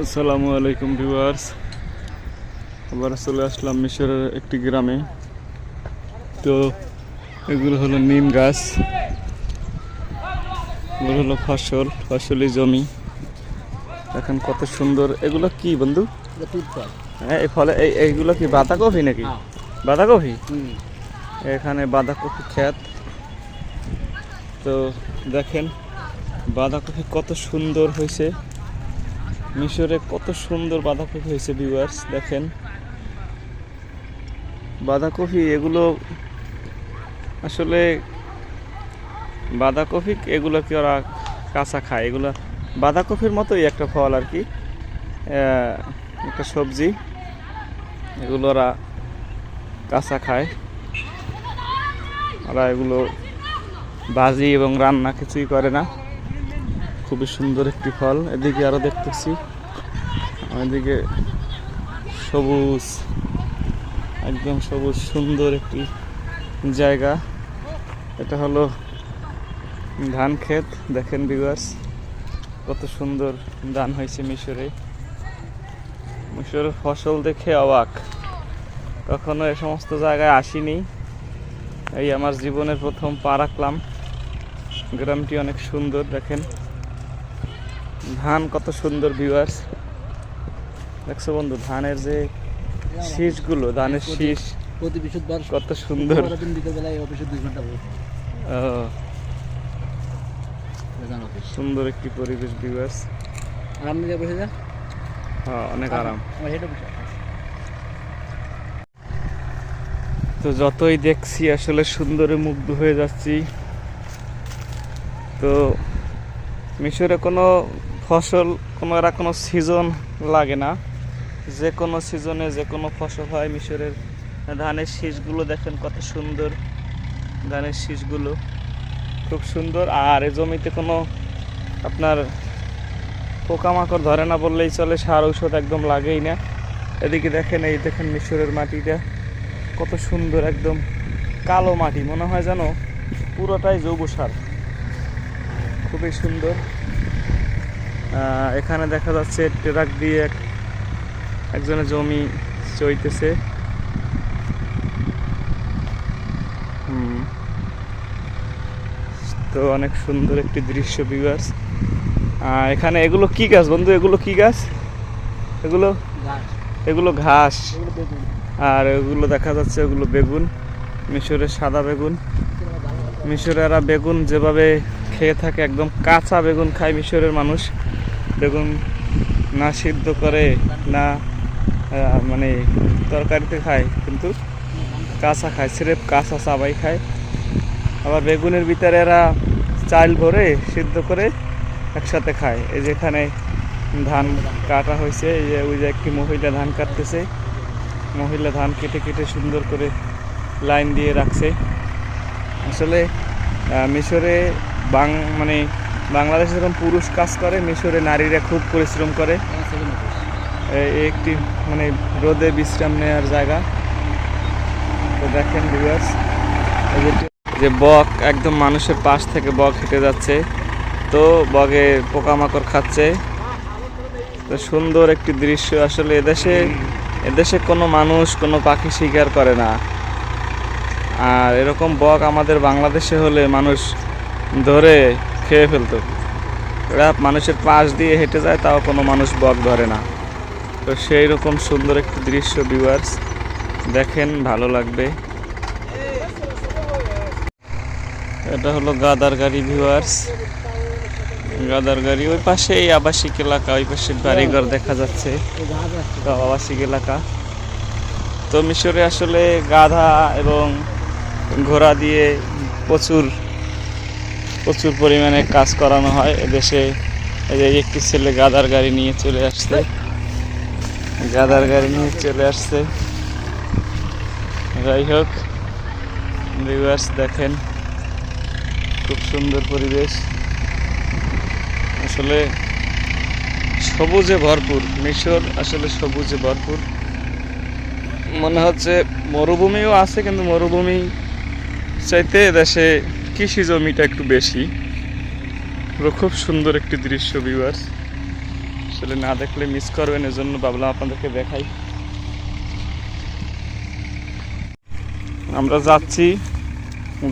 আসসালামু আলাইকুম ভিউয়ার্স। আবার চলে আসলাম মিশরের একটি গ্রামে। তো এগুলো হলো নিম গাছ। এগুলো হলো ফসল ফসলি জমি। এখন কত সুন্দর। এগুলো কি বন্ধু? হ্যাঁ এই ফলে এই এইগুলো কি বাঁধাকপি নাকি? হ্যাঁ। বাঁধাকপি? এখানে বাঁধাকপি ক্ষেত। তো দেখেন বাঁধাকপি কত সুন্দর হয়েছে। মিশরে কত সুন্দর বাঁধাকপি হয়েছে ভিউয়ার্স দেখেন। বাঁধাকপি, এগুলো আসলে বাঁধাকপি, এগুলো কি ওরা কাঁচা খায়? এগুলো বাঁধাকপির মতোই একটা ফল আর কি একটা সবজি। এগুলো ওরা কাঁচা খায়। ওরা এগুলো ভাজি এবং রান্না কিছুই করে না। খুবই সুন্দর একটি ফল। এদিকে আরও দেখতেছি। এদিকে সবুজ, একদম সবুজ সুন্দর একটি জায়গা। এটা হলো ধান ক্ষেত, দেখেন বিভার্স কত সুন্দর ধান হয়েছে মিশরে। মিশরের ফসল দেখে অবাক। কখনো এ সমস্ত জায়গায় আসিনি। এই আমার জীবনের প্রথম পা রাখলাম। গ্রামটি অনেক সুন্দর, দেখেন। ধান কত সুন্দর ভিউয়ার্স দেখছ বন্ধু ধানের যে শীষগুলো ধানের শীষ প্রতি বৃহস্পতিবার কত সুন্দর। অফিসে দুই ঘণ্টা সুন্দর একটি পরিবেশ ভিউয়ার্স আর আপনি যে। বসে যান অনেক আরাম। তো যতই দেখছি আসলে সুন্দরে মুগ্ধ হয়ে যাচ্ছি। তো মিশরে কোনো ফসল কোনো এরা কোনো সিজন লাগে না। যে কোনো সিজনে যে কোনো ফসল হয়, মিশরের ধানের শীষগুলো দেখেন কত সুন্দর ধানের শীষগুলো, খুব সুন্দর। আর এই জমিতে কোনো আপনার পোকামাকড় ধরে না বললেই চলে, সার ঔষধ একদম লাগেই না। এদিকে দেখেন, এই দেখেন মিশরের মাটিটা কত সুন্দর একদম কালো মাটি, মনে হয় যেন পুরোটাই জৈব সার। খুবই সুন্দর। এখানে দেখা যাচ্ছে ট্রাক দিয়ে এক একজনের জমি চইতেছে। হুম। তো অনেক সুন্দর একটি দৃশ্য বিভার্স এখানে এগুলো কি গাছ বন্ধু? এগুলো কি গাছ? এগুলো? এগুলো ঘাস। আর এগুলো দেখা যাচ্ছে ওগুলো বেগুন মিশরের সাদা বেগুন। মিশরেরা বেগুন যেভাবে খেয়ে থাকে একদম কাঁচা বেগুন খায় মিশরের মানুষ। বেগুন না সিদ্ধ করে, না মানে তরকারিতে খায়, কিন্তু কাঁচা খায়, স্রেফ কাঁচা চাবাই খায়। আবার বেগুনের ভিতরে এরা চাল ভরে সিদ্ধ করে একসাথে খায়। এই যেখানে ধান কাটা হয়েছে, এই যে ওই যে একটি মহিলা ধান কাটতেছে। মহিলা ধান কেটে কেটে সুন্দর করে লাইন দিয়ে রাখছে। আসলে মিশরে বাং মানে বাংলাদেশে যখন পুরুষ কাজ করে, মিশরে নারীরা খুব পরিশ্রম করে। একটি মানে রোদে বিশ্রাম নেওয়ার জায়গা। তো দেখেন যে বক, একদম মানুষের পাশ থেকে বক হেঁটে যাচ্ছে। তো বগে পোকামাকড় খাচ্ছে। তো সুন্দর একটি দৃশ্য। আসলে এদেশে এদেশে কোনো মানুষ, কোনো পাখি শিকার করে না। আর এরকম বক আমাদের বাংলাদেশে হলে মানুষ ধরে খেয়ে ফেলতো। এরা মানুষের পাশ দিয়ে হেঁটে যায়, তাও কোনো মানুষ বক ধরে না। তো সেই রকম সুন্দর একটি দৃশ্য ভিউয়ার্স দেখেন, ভালো লাগবে। এটা হলো গাদার গাড়ি ভিউয়ার্স গাদার গাড়ি, ওই পাশে এই আবাসিক এলাকা, ওই পাশে বাড়িঘর দেখা যাচ্ছে আবাসিক এলাকা। তো মিশরে আসলে গাধা এবং ঘোড়া দিয়ে প্রচুর প্রচুর পরিমাণে কাজ করানো হয়। এদেশে এই একটি ছেলে গাদার গাড়ি নিয়ে চলে আসছে। গাদার গাড়ি নিয়ে চলে আসছে। যাই হোক, ভিউয়ার্স দেখেন, খুব সুন্দর পরিবেশ। আসলে সবুজে ভরপুর, মিশর আসলে সবুজে ভরপুর। মনে হচ্ছে মরুভূমিও আছে, কিন্তু মরুভূমি চাইতে দেশে কৃষি জমিটা একটু বেশি। খুব সুন্দর একটি দৃশ্য ভিউয়ার্স আসলে না দেখলে মিস করবেন, এজন্য ভাবলাম আপনাদেরকে দেখাই। আমরা যাচ্ছি,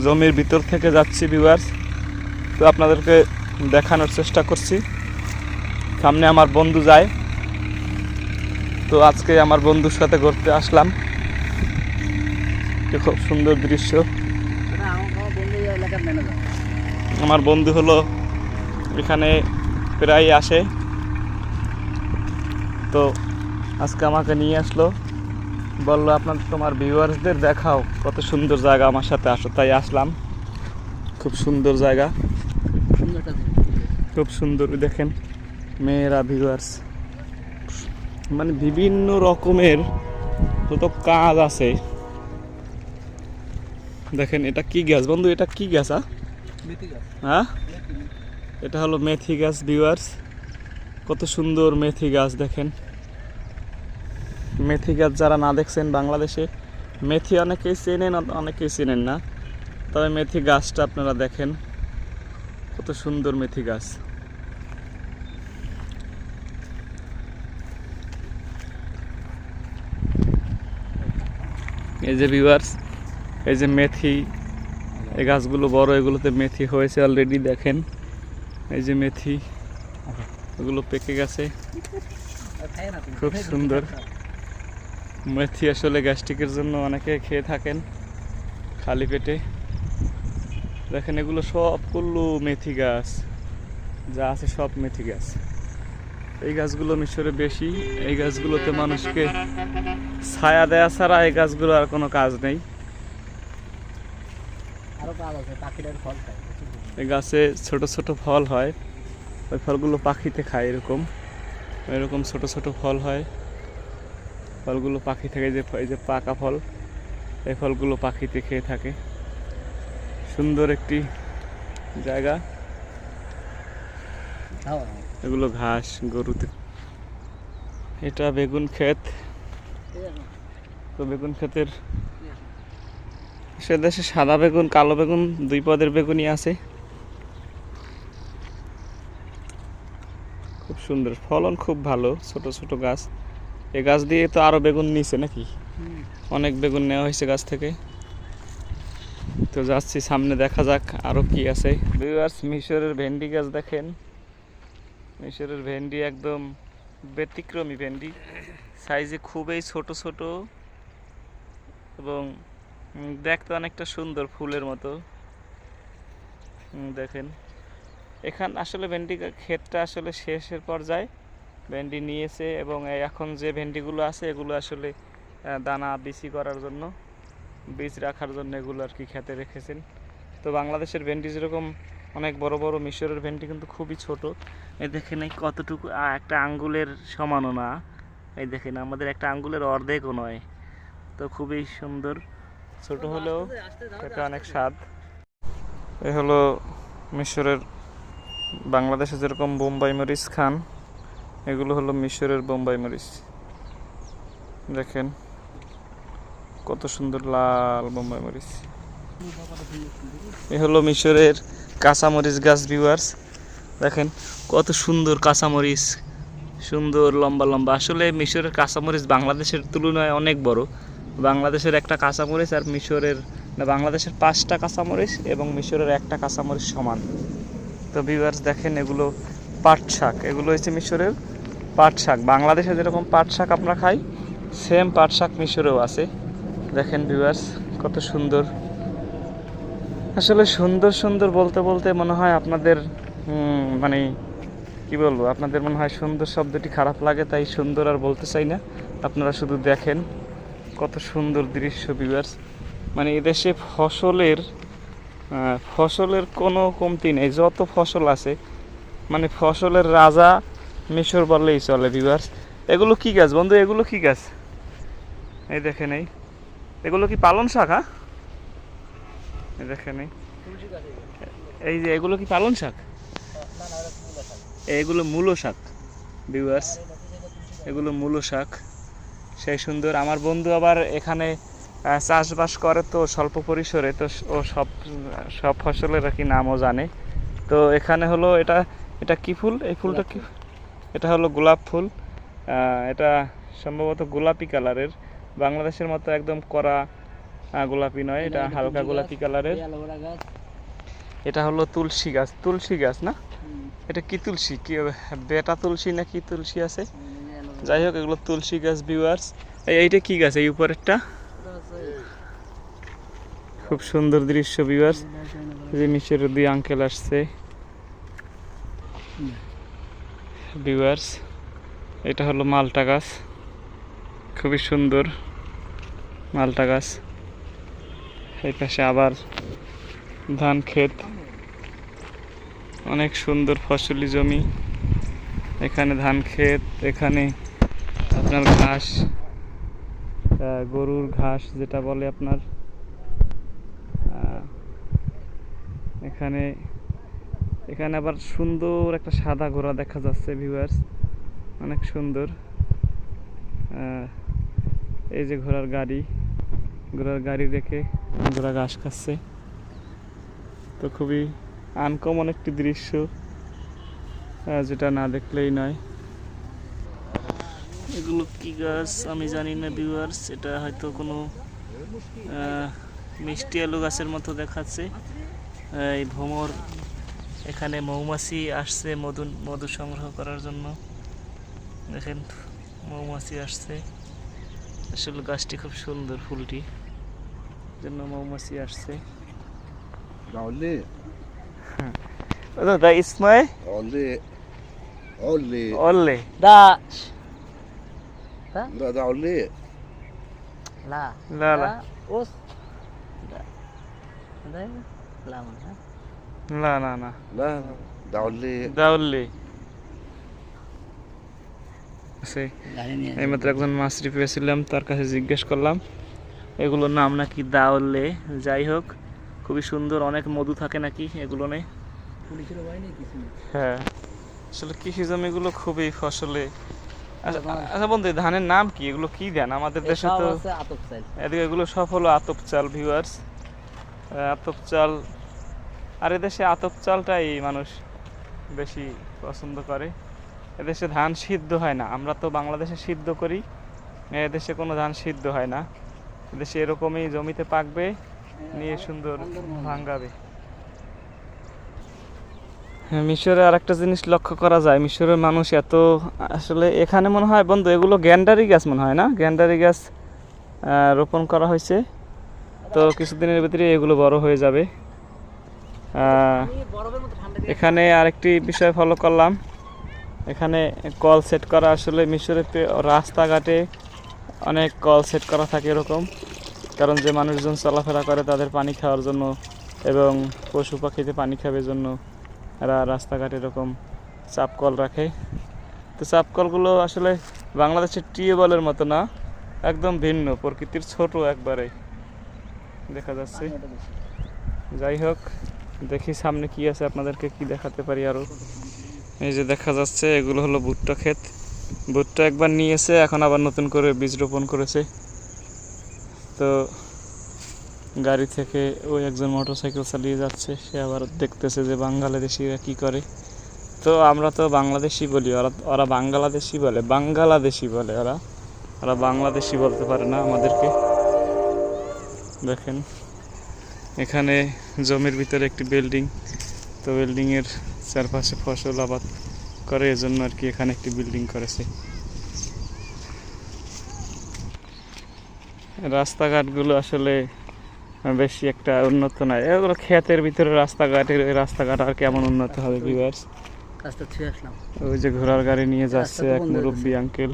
জমির ভিতর থেকে যাচ্ছি ভিউয়ার্স তো আপনাদেরকে দেখানোর চেষ্টা করছি। সামনে আমার বন্ধু যায়। তো আজকে আমার বন্ধুর সাথে ঘুরতে আসলাম। খুব সুন্দর দৃশ্য এটা আমার আমার বন্ধু এলাকার ম্যানেজার আমার বন্ধু হলো এখানে প্রায় আসে। তো আজকে আমাকে নিয়ে আসলো। বলল, আপনার তোমার ভিউয়ার্সদের দেখাও, কত সুন্দর জায়গা আমার সাথে আসো। তাই আসলাম। খুব সুন্দর জায়গা। খুব সুন্দর, দেখেন, মেয়েরা ভিউয়ার্স মানে বিভিন্ন রকমের যত কাজ আছে দেখেন এটা কি গ্যাস? বন্ধু এটা কি গ্যাস হ্যাঁ? এটা হলো মেথি গাছ ভিউয়ার্স কত সুন্দর মেথি গাছ দেখেন। মেথি গাছ যারা না দেখছেন বাংলাদেশে মেথি অনেকেই চেনেন অনেকেই চেনেন না। তবে মেথি গাছটা আপনারা দেখেন কত সুন্দর মেথি গাছ এই যে ভিউয়ার্স এই যে মেথি, এই গাছগুলো বড়, এগুলোতে মেথি হয়েছে অলরেডি দেখেন। এই যে মেথি, এগুলো পেকে গেছে। খুব সুন্দর। মেথি আসলে গ্যাস্ট্রিকের জন্য অনেকে খেয়ে থাকেন খালি পেটে। দেখেন, এগুলো সবগুলো মেথি গাছ। যা আছে সব মেথি গাছ। এই গাছগুলো মিশরে বেশি। এই গাছগুলোতে মানুষকে ছায়া দেয়া ছাড়া এই গাছগুলো আর কোনো কাজ নেই আরও কাজ আছে পাখিটার ফল খায় প্রচুর পরিমাণে। এই গাছে ছোট ছোট ফল হয় ওই ফলগুলো পাখিতে খায় এরকম এরকম ছোট ছোট ফল হয় ফলগুলো পাখি থেকে যে এই যে পাকা ফল এই ফলগুলো পাখিতে খেয়ে থাকে। সুন্দর একটি জায়গা। এগুলো ঘাস গরুতে। এটা বেগুন ক্ষেত। তো বেগুন ক্ষেতের সে দেশে সাদা বেগুন, কালো বেগুন দুই পদের বেগুনই আছে। খুব সুন্দর। ফলন খুব ভালো, ছোট ছোট গাছ। এ গাছ দিয়ে তো আরও বেগুন নিছে নাকি? অনেক বেগুন নেওয়া হয়েছে গাছ থেকে। তো যাচ্ছি, সামনে দেখা যাক আরও কি আছে। ভিউয়ার্স, মিশরের ভেন্ডি গাছ দেখেন। মিশরের ভেন্ডি একদম ব্যতিক্রমী ভেন্ডি। সাইজে খুবই ছোট ছোট এবং দেখতে অনেকটা সুন্দর ফুলের মতো। দেখেন। এখান আসলে ভেন্ডি ক্ষেতটা আসলে শেষের পর্যায়ে ভেন্ডি নিয়েছে এবং এখন যে ভেন্ডিগুলো আছে এগুলো আসলে দানা বিচি করার জন্য, বীজ রাখার জন্য এগুলো আর কি খেতে রেখেছেন। তো বাংলাদেশের ভেন্ডি যেরকম অনেক বড় বড় মিশরের ভেন্ডি কিন্তু খুবই ছোট। এই দেখেন এই কতটুকু একটা আঙ্গুলের সমানও না। এই দেখেন আমাদের একটা আঙ্গুলের অর্ধেকও নয়। তো খুবই সুন্দর। ছোট হলেও খেতে অনেক স্বাদ। এ হলো মিশরের বাংলাদেশে যেরকম বোম্বাই মরিচ খান এগুলো হলো মিশরের বোম্বাই মরিচ। দেখেন কত সুন্দর লাল বোম্বাই মরিচ। এ হলো মিশরের কাঁচামরিচ গাছ ভিউয়ার্স দেখেন কত সুন্দর কাঁচামরিচ সুন্দর লম্বা লম্বা। আসলে মিশরের কাঁচামরিচ বাংলাদেশের তুলনায় অনেক বড়। বাংলাদেশের একটা কাঁচামরিচ আর মিশরের বাংলাদেশের পাঁচটা কাঁচামরিচ এবং মিশরের একটা কাঁচামরিচ সমান। তো ভিউয়ার্স দেখেন এগুলো পাট শাক, এগুলো হচ্ছে মিশরের পাট শাক। বাংলাদেশে যেরকম পাট শাক আমরা খাই সেম পাট শাক মিশরেও আছে। দেখেন ভিউয়ার্স কত সুন্দর। আসলে সুন্দর সুন্দর বলতে বলতে মনে হয় আপনাদের মানে কি বলব, আপনাদের মনে হয় সুন্দর শব্দটি খারাপ লাগে, তাই সুন্দর আর বলতে চাই না। আপনারা শুধু দেখেন। কত সুন্দর দৃশ্য ভিউয়ার্স মানে এদেশে ফসলের ফসলের কোনো কমতি নেই, যত ফসল আছে মানে ফসলের রাজা মিশর বললেই চলে ভিউয়ার্স এগুলো কি গাছ বন্ধু? এগুলো কি গাছ? এই দেখে নেই। এগুলো কি পালন শাক হ্যাঁ এই দেখেন এই এই। যে, এগুলো কি পালন শাক। এগুলো মূলো শাক গাছ। এগুলো মূলো শাক। সেই সুন্দর। আমার বন্ধু আবার এখানে চাষবাস করে তো স্বল্প পরিসরে তো ও সব সব ফসলের আর কি নামও জানে। তো এখানে হলো এটা এটা কি ফুল? এই ফুলটা কি এটা হলো গোলাপ ফুল। এটা সম্ভবত গোলাপি কালারের। বাংলাদেশের মতো একদম কড়া গোলাপি নয় এটা হালকা গোলাপি কালারের। এটা হলো তুলসী গাছ। তুলসী গাছ না? এটা কি তুলসী? কি বেটা তুলসী না কি তুলসী আছে? যাই হোক, এগুলো তুলসী গাছ ভিউয়ার্স এইটা কি গাছ? এই উপরেরটা? খুব সুন্দর দৃশ্য ভিউয়ার্স। যে মিশের দুই আঙ্কেল আসছে। ভিউয়ার্স এটা হলো মালটা গাছ। খুবই সুন্দর মালটা গাছ। এই পাশে আবার ধান ক্ষেত। অনেক সুন্দর ফসলি জমি। এখানে ধান ক্ষেত, এখানে আপনার ঘাস গরুর ঘাস যেটা বলে আপনার এখানে এখানে আবার সুন্দর একটা সাদা ঘোড়া দেখা যাচ্ছে ভিউয়ার্স অনেক সুন্দর। এই যে ঘোড়ার গাড়ি ঘোড়ার গাড়ি রেখে ঘোড়া ঘাস খাচ্ছে। তো খুবই আনকমন একটি দৃশ্য যেটা না দেখলেই নয়। এগুলো কি গাছ? আমি জানি না ভিউয়ার্স এটা হয়তো কোনো আহ, মিষ্টি আলু গাছের মতো দেখাচ্ছে। এই ভ্রমর এখানে মৌমাছি আসছে মধু মধু সংগ্রহ করার জন্য। দেখেন মৌমাছি আসছে। আসলে গাছটি খুব সুন্দর ফুলটি। জন্য মৌমাছি আসছে। দাদা ইসমাই olli, olli. অল্লে। দাস। لا ده olli. লা লা লা ওস দা দা লা মানে হ্যাঁ? না না না لا ده olli. দাউল্লি আছে গাড়ি নিয়ে এইমাত্র একজন মাছরি পেয়েছিলাম তার কাছে জিজ্ঞেস করলাম এগুলোর নাম নাকি দাওল্লে যাই হোক খুবই সুন্দর অনেক মধু থাকে নাকি এগুলো নেই পুলিশের ভয় নেই কিছু নেই হ্যাঁ আসলে কৃষি জমিগুলো খুবই ফসলে আচ্ছা আচ্ছা বন্ধু ধানের নাম কি? এগুলো কি দেন? আমাদের দেশে তো এদিকে এগুলো সব হলো আতপ চাল ভিউয়ার্স আতপ চাল আর এদেশে আতপ চালটাই মানুষ বেশি পছন্দ করে। এদেশে ধান সিদ্ধ হয় না। আমরা তো বাংলাদেশে সিদ্ধ করি এদেশে কোনো ধান সিদ্ধ হয় না। এদেশে এরকমই জমিতে পাকবে নিয়ে সুন্দর ভাঙ্গাবে। হ্যাঁ মিশরে আর একটা জিনিস লক্ষ্য করা যায়। মিশরের মানুষ এত, আসলে এখানে মনে হয়, বন্ধু, এগুলো গ্যান্ডারি গাছ মনে হয় না? গ্যান্ডারি গাছ রোপণ করা হয়েছে। তো কিছুদিনের ভিতরে এগুলো বড় হয়ে যাবে। এখানে আরেকটি বিষয় ফলো করলাম। এখানে কল সেট করা, আসলে মিশরেতে রাস্তাঘাটে অনেক কল সেট করা থাকে এরকম। কারণ যে মানুষজন চলাফেরা করে তাদের পানি খাওয়ার জন্য এবং পশু পাখিতে পানি খাবে জন্য। রাস্তাঘাটে এরকম চাপ কল রাখে। তো চাপ কলগুলো আসলে বাংলাদেশের টিউবওয়েলের মতো না, একদম ভিন্ন, প্রকৃতির ছোট একবারে। দেখা যাচ্ছে। যাই হোক, দেখি সামনে কি আছে, আপনাদেরকে কি দেখাতে পারি আরও। এই যে দেখা যাচ্ছে, এগুলো হলো ভুট্টা ক্ষেত। ভুট্টা একবার নিয়েছে, এখন আবার নতুন করে বীজ রোপণ করেছে। তো গাড়ি থেকে ওই একজন মোটরসাইকেল চালিয়ে যাচ্ছে। সে আবার দেখতেছে যে বাংলাদেশিরা কি করে। তো আমরা তো বাংলাদেশি বলি, ওরা ওরা বাংলাদেশি বলে বাংলাদেশি বলে ওরা। ওরা বাংলাদেশি বলতে পারে না আমাদেরকে। দেখেন, এখানে জমির ভিতরে একটি বিল্ডিং। তো বিল্ডিংয়ের চারপাশে ফসল আবাদ করে, এজন্য আর কি এখানে একটি বিল্ডিং করেছে। রাস্তাঘাটগুলো আসলে বেশি একটা উন্নত নয়। এগুলো ক্ষেতের ভিতরে রাস্তাঘাটের রাস্তাঘাট আর কেমন উন্নত হবে ভিউয়ার্স ওই যে ঘোড়ার গাড়ি নিয়ে যাচ্ছে এক মুরব্বী আঙ্কেল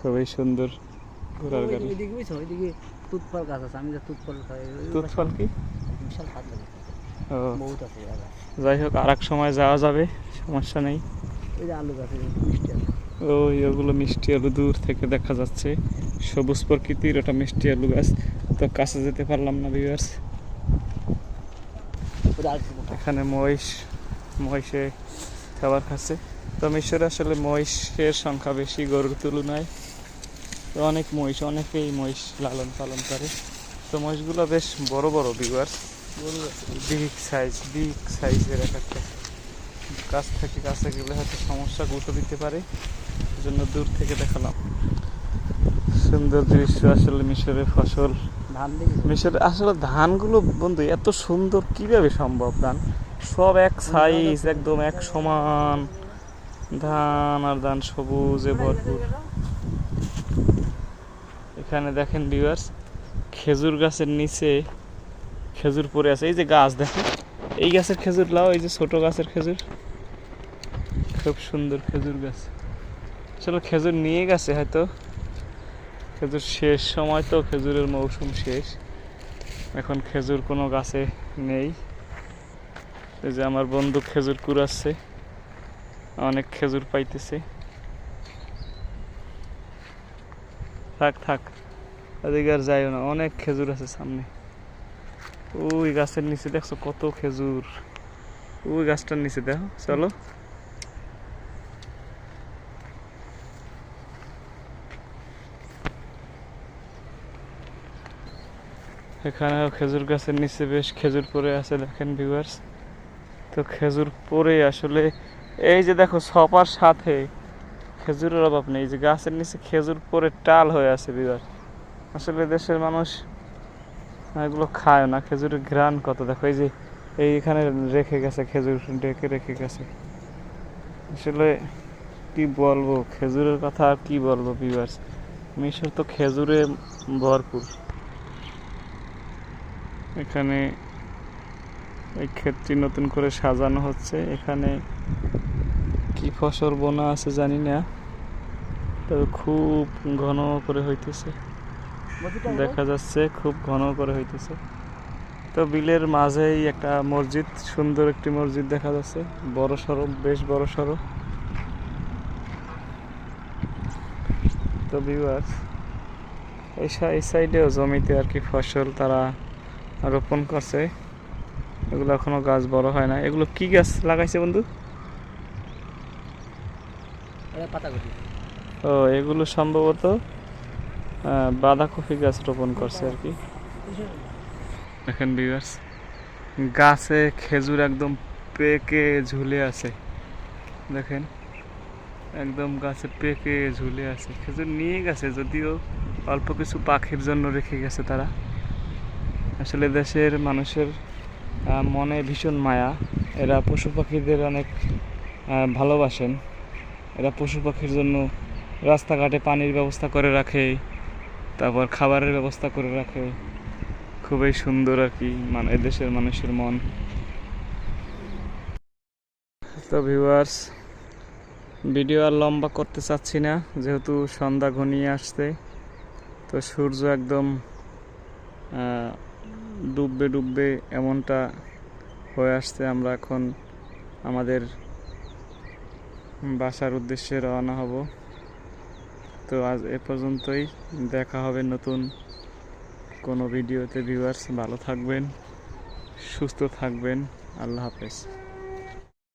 খুবই সুন্দর ঘোড়ার গাড়ি। ওইদিকে বুঝছ? ওইদিকে তুতফল গাছ আছে আমি তুতফল খাই ওই কি? বিশাল হাত লাগে বহুত আছে যাই হোক আর এক সময় যাওয়া যাবে সমস্যা নেই। ওই যে আলু গাছ মিষ্টি আলু। ওই ওগুলো মিষ্টি আলু দূর থেকে দেখা যাচ্ছে। সবুজ প্রকৃতির ওটা মিষ্টি আলু গাছ। তো কাছে যেতে পারলাম না ভিউয়ার্স। এখানে মহিষ, মহিষে খাবার খাচ্ছে তো মিশরে আসলে মহিষের সংখ্যা বেশি, গরুর তুলনায়। তো অনেক মহিষ, অনেকেই মহিষ লালন পালন করে। তো মহিষগুলো বেশ বড় বড় ভিউয়ার্স বিগ সাইজ বিগ সাইজের এক একটা কাছ থেকে কাছে গেলে হয়তো সমস্যা গুঁতো দিতে পারে। জন্য দূর থেকে দেখালাম। সুন্দর দৃশ্য আসলে মিশরের ফসল। ধান দেখি মিশরে আসলে ধানগুলো বন্ধু এত সুন্দর কীভাবে সম্ভব ধান? সব এক সাইজ একদম এক সমান। ধান আর ধান সবুজে ভরপুর। এখানে দেখেন ভিউয়ার্স খেজুর গাছের নিচে খেজুর পড়ে আছে। এই যে গাছ দেখেন এই গাছের খেজুর লাও এই যে ছোট গাছের খেজুর। খুব সুন্দর খেজুর গাছ। চলো খেজুর নিয়ে গেছে হয়তো। খেজুর শেষ সময় তো খেজুরের মৌসুম শেষ। এখন খেজুর কোনো গাছে নেই। যে আমার বন্ধু খেজুর কুড়াচ্ছে। অনেক খেজুর পাইতেছে। থাক থাক। ওদিকে আর যাইও না। অনেক খেজুর আছে সামনে। ওই গাছের নিচে দেখছ কত খেজুর? ওই গাছটার নিচে দেখো। চলো। এখানেও খেজুর গাছের নিচে বেশ খেজুর পরে আছে, দেখেন ভিউয়ার্স তো খেজুর পরে আসলে, এই যে দেখো সপার সাথে, খেজুরের অভাব নেই যে গাছের নিচে খেজুর পরে টাল হয়ে আছে ভিউয়ার্স আসলে দেশের মানুষ এগুলো খায় না, খেজুরের ঘ্রাণ কত। দেখো এই যে এইখানে রেখে গেছে, খেজুর ডেকে রেখে গেছে। আসলে কি বলব, খেজুরের কথা আর কি বলব ভিউয়ার্স মিশর তো খেজুরে ভরপুর। এখানে এই ক্ষেতটি নতুন করে সাজানো হচ্ছে। এখানে কি ফসল বোনা আছে জানি না তবে খুব ঘন করে হইতেছে। দেখা যাচ্ছে খুব ঘন করে হইতেছে। তো বিলের মাঝেই একটা মসজিদ সুন্দর একটি মসজিদ দেখা যাচ্ছে। বড় সড়ো বেশ বড় সড়ো। তো ভিউয়ার্স এই সাইডেও জমিতে আর কি ফসল তারা রোপণ করছে। এগুলো এখনও গাছ বড় হয় না। এগুলো কি গাছ লাগাইছে বন্ধু? ও এগুলো সম্ভবত বাঁধাকপি গাছ রোপণ করছে আর কি। দেখেন বিভার্স গাছে খেজুর একদম পেকে ঝুলে আছে। দেখেন একদম গাছে পেকে ঝুলে আছে। খেজুর নিয়ে গেছে যদিও অল্প কিছু পাখির জন্য রেখে গেছে তারা। আসলে দেশের মানুষের মনে ভীষণ মায়া। এরা পশু পাখিদের অনেক ভালোবাসেন। এরা পশু পাখির জন্য রাস্তাঘাটে পানির ব্যবস্থা করে রাখে, তারপর খাবারের ব্যবস্থা করে রাখে। খুবই সুন্দর আর কি মানে এদেশের মানুষের মন। তো ভিউয়ার্স ভিডিও আর লম্বা করতে চাচ্ছি না, যেহেতু সন্ধ্যা ঘনিয়ে আসছে, তো সূর্য একদম ডুববে ডুববে এমনটা হয়ে আসছে আমরা এখন আমাদের বাসার উদ্দেশ্যে রওনা হব। তো আজ এ পর্যন্তই। দেখা হবে নতুন কোনো ভিডিওতে ভিউয়ার্স ভালো থাকবেন, সুস্থ থাকবেন। আল্লাহ হাফেজ।